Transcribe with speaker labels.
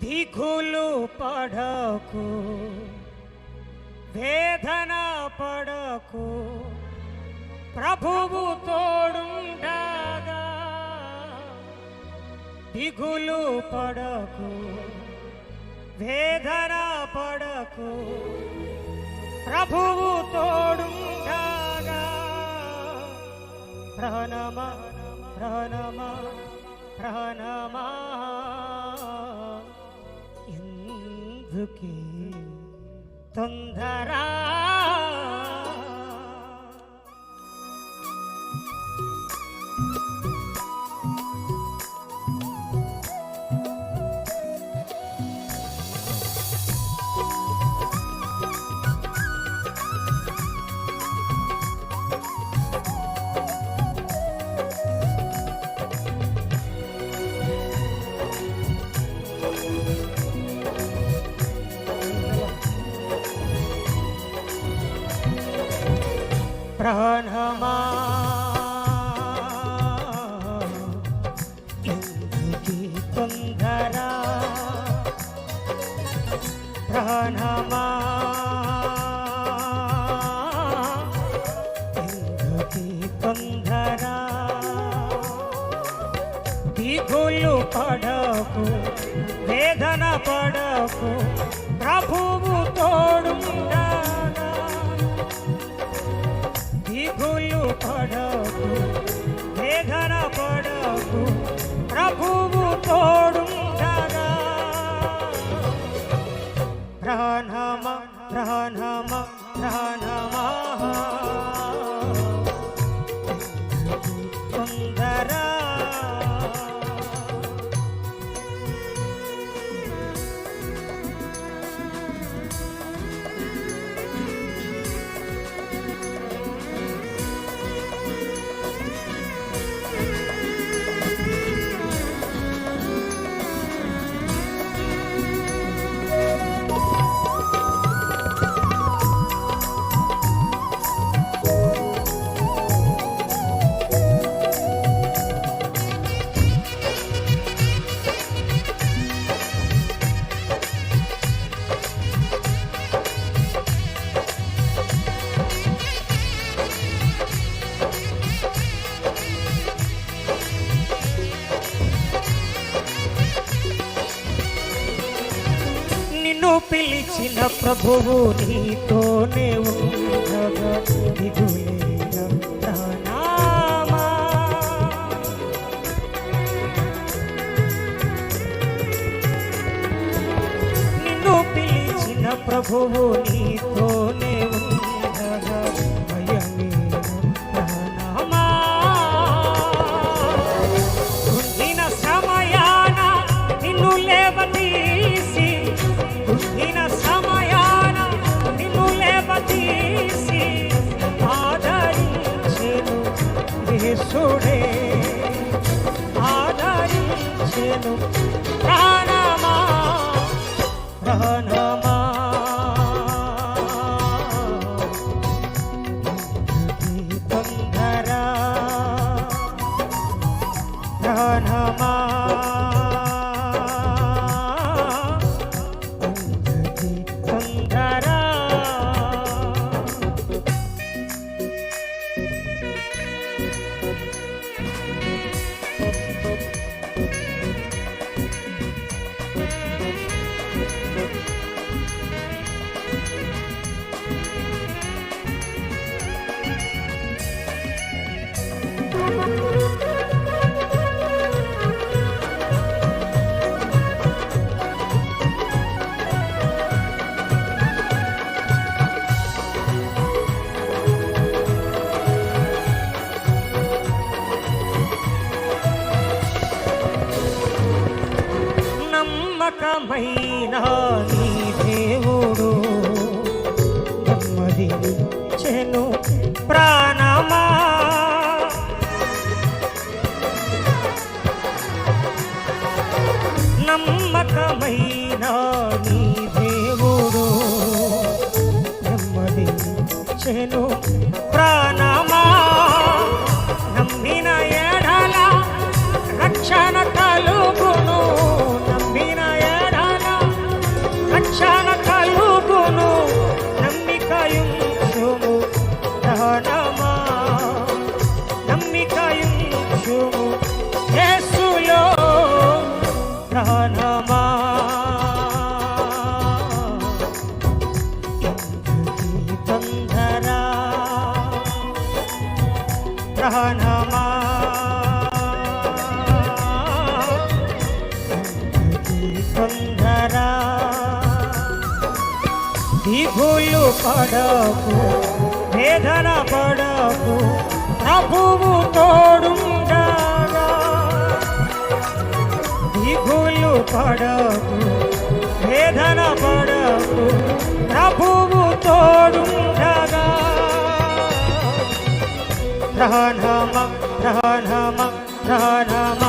Speaker 1: దిగులు పడకు వేదన పడకు ప్రభువు తోడుండగా. దిగులు పడకు వేదన పడకు ప్రభువు తోడుండగా. ప్రణమ ప్రణమ ప్రణమా. ঝুঁকি তন্ধারা పడకు వేదన పడకు. నిన్ను పిలిచిన ప్రభువు నీతోనే ఉండగా నిన్ను పిలిచిన ప్రభువు నీతో యేసుడే ఆదరించెను. Música నమ్మకమైన నీ దేవుడు. నెమ్మది చెను ప్రాణమా. నమ్మకమైన నీ దేవుడు. నెమ్మది చెను ప్రాణ గ్రహణమా? కొందరా వేదన పడకు ప్రభువు తోడుండగా. పడ ప్రాణమ ప్రాణమ ప్రాణమ